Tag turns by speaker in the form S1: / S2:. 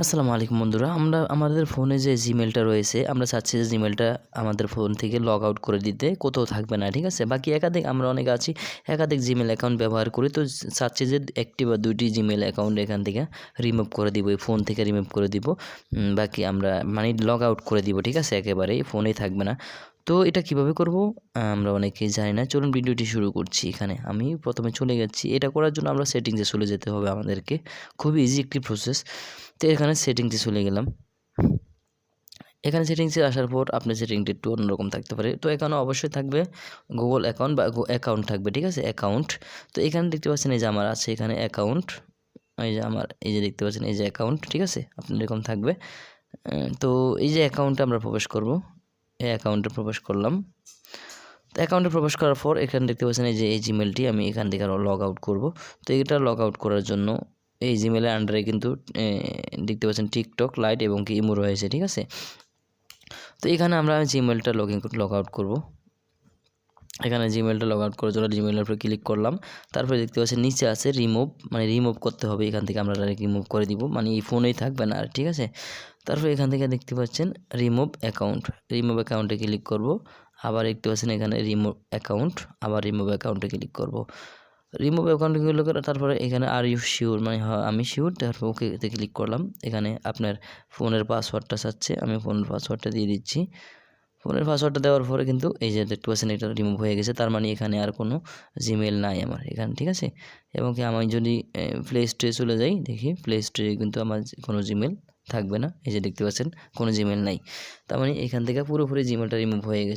S1: আসসালামু আলাইকুম বন্ধুরা, আমরা আমাদের ফোনে যে জিমেলটা রয়েছে, আমরা চাচ্ছি যে জিমেলটা আমাদের ফোন থেকে লগ আউট করে দিতে, কোথাও থাকবে না, ঠিক আছে? বাকি একাধিক, আমরা অনেকে আছি, একাধিক জিমেল অ্যাকাউন্ট ব্যবহার করি, তো চাচ্ছি যে একটি বা দুইটি জিমেল অ্যাকাউন্ট এখান থেকে রিমুভ করে দিব, এই ফোন থেকে রিমুভ করে দিব। বাকি আমরা মানে লগ আউট করে দিব, ঠিক আছে? একেবারেই ফোনেই থাকবে না। তো এটা কীভাবে করব? আমরা অনেকেই জানি না। চলুন ভিডিওটি শুরু করছি এখানে। আমি প্রথমে চলে যাচ্ছি। এটা করার জন্য আমরা সেটিংসে চলে যেতে হবে আমাদেরকে। খুবই ইজি একটি প্রসেস তো এখানে সেটিংসে চলে গেলাম। এখানে সেটিংসে আসার পর আপনার সেটিংটি একটু অন্যরকম থাকতে পারে। তো এখানে অবশ্যই থাকবে গুগল অ্যাকাউন্ট বা অ্যাকাউন্ট থাকবে, ঠিক আছে? অ্যাকাউন্ট তো এখানে দেখতে পাচ্ছেন এই যে আমার আছে এখানে অ্যাকাউন্ট এই যে আমার, এই যে দেখতে পাচ্ছেন এই যে অ্যাকাউন্ট ঠিক আছে? আপনার এরকম থাকবে। তো এই যে অ্যাকাউন্টে আমরা প্রবেশ করব। এই অ্যাকাউন্টে প্রবেশ করলাম। তো অ্যাকাউন্টে প্রবেশ করার পর এখানে দেখতে পাচ্ছেন এই যে এই জিমেলটি আমি এখান থেকে আরও লগ আউট করব। তো এটা লগ আউট করার জন্য এই জিমেলের আন্ডারে কিন্তু দেখতে পাচ্ছেন টিকটক লাইট এবং কি ইমো রয়েছে, ঠিক আছে? তো এখানে আমরা জিমেলটা লগ ইন লগ আউট করব। এখানে জিমেলটা লগ আউট করার জন্য জিমেলের উপরে ক্লিক করলাম। তারপরে দেখতে পাচ্ছি নিচে আছে রিমুভ মানে রিমুভ করতে হবে। এখান থেকে আমরা ডাইরেক্ট রিমুভ করে দিব। মানে এই ফোনেই থাকবে না আর, ঠিক আছে? তারপরে এখান থেকে দেখতে পাচ্ছেন রিমুভ অ্যাকাউন্ট রিমুভ অ্যাকাউন্টে ক্লিক করব। আবার দেখতে পাচ্ছেন, এখানে রিমুভ অ্যাকাউন্ট আবার রিমুভ অ্যাকাউন্টে ক্লিক করব। রিমুভ অ্যাকাউন্টে ক্লিক করে তারপরে এখানে আর ইউ শিওর মানে হ্যাঁ আমি শিওর তারপর ওকেতে ক্লিক করলাম। এখানে আপনার ফোনের পাসওয়ার্ডটা চাচ্ছে, আমি ফোনের পাসওয়ার্ডটা দিয়ে দিচ্ছি। ফোনের পাসওয়ার্ডটা দেওয়ার পরে কিন্তু এই যে দেখতে পাচ্ছেন এটা রিমুভ হয়ে গেছে। তার মানে এখানে আর কোনো জিমেল নাই আমার এখানে, ঠিক আছে? এবং কি আমি যদি প্লে স্টোরে চলে যাই, দেখি প্লে স্টোরে কিন্তু আমার কোনো জিমেল থাকবে না। এই যে দেখতে পাচ্ছেন, কোনো জিমেল নাই। তার মানে এখান থেকে পুরোপুরি জিমেলটা রিমুভ হয়ে গেছে।